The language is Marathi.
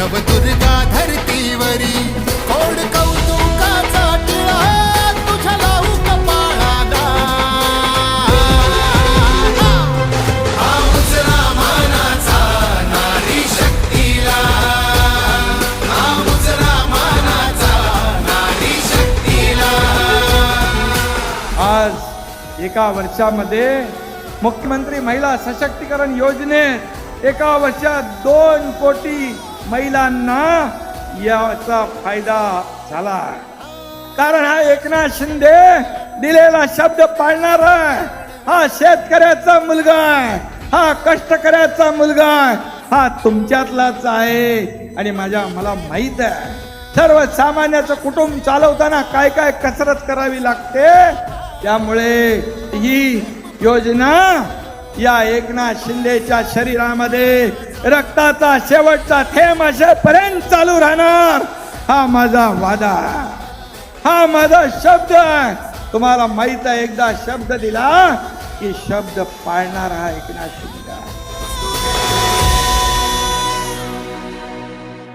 नवदुर्गा धरतीवरी. कोड कौतुकाचा टिळा तुझ्या लावू आज एका वर्षामध्ये मुख्यमंत्री महिला सशक्तीकरण योजनेत एका वर्षात दोन कोटी महिलांना याचा फायदा झाला. कारण हा एकनाथ शिंदे दिलेला शब्द पाळणार हा शेतकऱ्याचा मुलगा आहे हा कष्टकऱ्याचा मुलगा आहे हा तुमच्यातलाच आहे आणि माझ्या मला माहीत आहे. सर्वसामान्याचं कुटुंब चालवताना काय काय कसरत करावी लागते? त्यामुळे ही योजना या एकनाथ शिंदेच्या शरीरामध्ये रक्ताचा शेवटचा थेंब असेपर्यंत चालू राहणार. हा माझा वादा. हा माझा शब्द तुम्हाला माहीत आहे एकदा शब्द दिला की शब्द पाळणार हा एकनाथ शिंदे